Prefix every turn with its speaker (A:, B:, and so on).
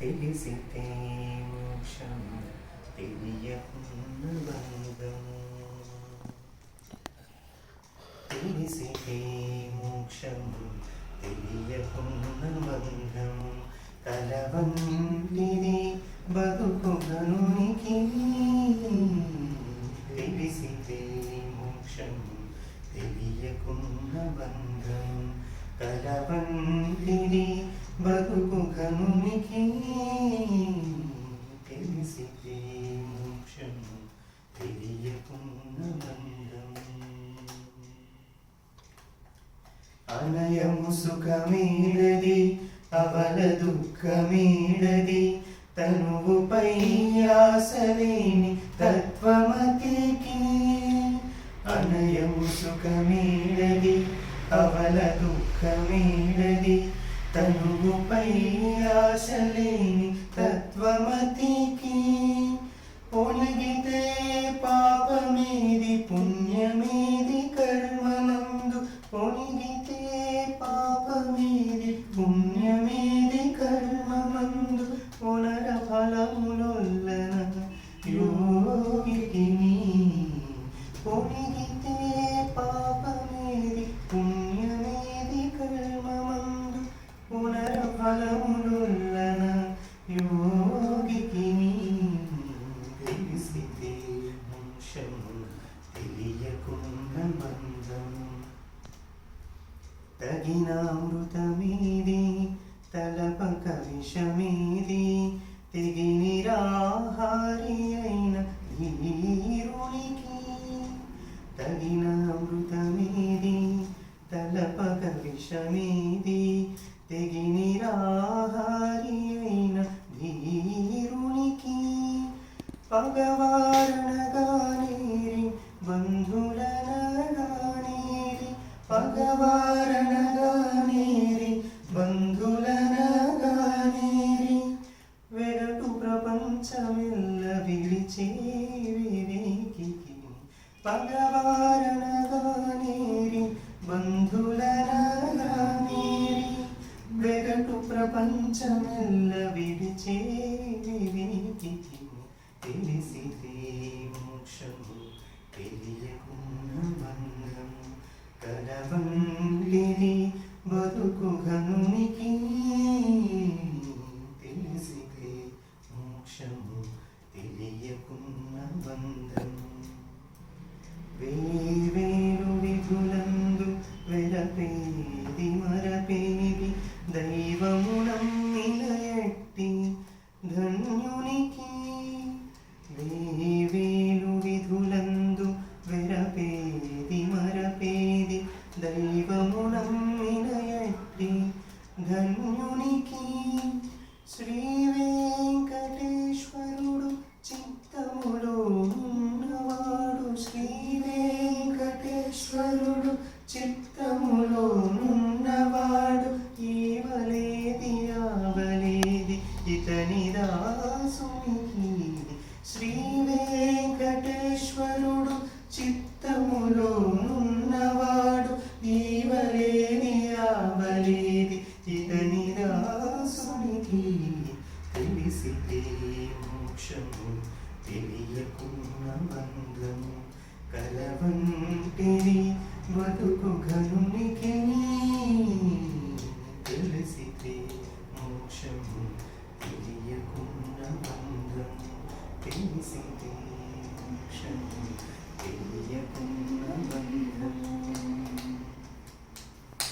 A: తెలిసితే మోక్షం తెలియకున్న బంధం తెలిసితే మోక్షం తెలియకున్న బంధం కలవంటిది బతుకు తెలిసితే మోక్షం తెలియకున్న బంధం కలవంటిది బతుకు కనునికి తెలిసితే మోక్షము తెలియకున్న బంధం అనయము సుఖమీడది అవల దుఃఖమీడది తనువుపై ఆసలేని తత్వమతికి. అనయము సుఖమీడది అవల దుఃఖమీడది తనువుపై ఆశలేని తత్వమతికి పొలిగితే పాపమేది పుణ్యమేది కర్మనందు పొలిగితే పాపమేది పుణ్యమేది తెలిసితే మోక్షం తెలియకున్న బంధం తగిన అమృతమీది తలపక విషమీది తెగి నిరాహారి అయిన ధీరునికి తగిన అమృతమీది తలపక విషమీది తెగి నిరా పగవారణగానేరి బంధులనగానేరి వెరటు ప్రపంచమెల్ల విడిచే వివేకి పగవారణగానేరి బంధులనగానేరి వెగటు ప్రపంచమెల్ల విడిచే వివేకి తెలిసితే మోక్షము తెలియకు మరపేది ధన్యునికి శ్రీ వెంకటేశ్వరుడు చిత్తములో ఉన్నవాడు శ్రీ వెంకటేశ్వరుడు చిత్తములో ఉన్నవాడు ఏవలేది ఆవలేది ఇతని దాసునికి శ్రీ దోషము తెలియకున్న బంధము కలవంటిని బతుకు కరుణికి తెలిసితే మోక్షము తెలియకున్న బంధము తెలిసితే మోక్షము తెలియకున్న బంధము